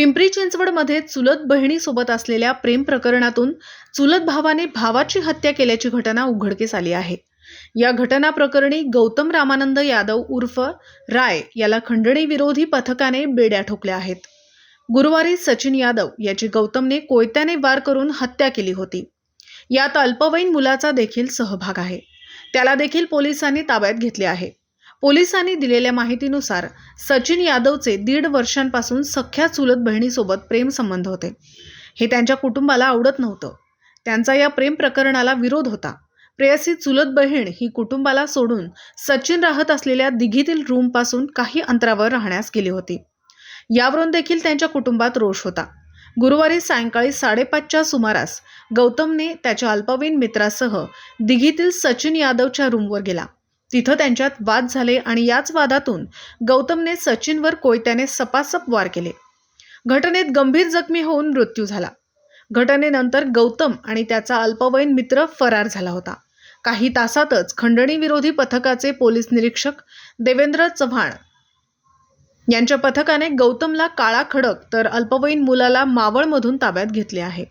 पिंपरी चिंचवडमध्ये चुलत बहिणीसोबत असलेल्या प्रेम प्रकरणातून चुलत भावाने भावाची हत्या केल्याची घटना उघडकीस आली आहे. या घटना प्रकरणी गौतम रामानंद यादव उर्फ राय याला खंडणी विरोधी पथकाने बेड्या ठोकल्या आहेत. गुरुवारी सचिन यादव याची गौतमने कोयत्याने वार करून हत्या केली होती. यात अल्पवयीन मुलाचा देखील सहभाग आहे. त्याला देखील पोलिसांनी ताब्यात घेतले आहे. पोलिसांनी दिलेल्या माहितीनुसार सचिन यादवचे दीड वर्षांपासून सख्या चुलत बहिणीसोबत प्रेमसंबंध होते. हे त्यांच्या कुटुंबाला आवडत नव्हतं. त्यांचा या प्रेम प्रकरणाला विरोध होता. प्रेयसी चुलत बहीण ही कुटुंबाला सोडून सचिन राहत असलेल्या दिघीतील रूमपासून काही अंतरावर राहण्यास गेली होती. यावरून देखील त्यांच्या कुटुंबात रोष होता. गुरुवारी सायंकाळी साडेपाचच्या सुमारास गौतमने त्याच्या अल्पवयीन मित्रासह दिघीतील सचिन यादवच्या रूमवर गेला. तिथं त्यांच्यात वाद झाले आणि याच वादातून गौतमने सचिनवर कोयत्याने सपासप वार केले. घटनेत गंभीर जखमी होऊन मृत्यू झाला. घटनेनंतर गौतम आणि त्याचा अल्पवयीन मित्र फरार झाला होता. काही तासातच खंडणीविरोधी पथकाचे पोलीस निरीक्षक देवेंद्र चव्हाण यांच्या पथकाने गौतमला काळा खडक तर अल्पवयीन मुलाला मावळमधून ताब्यात घेतले आहे.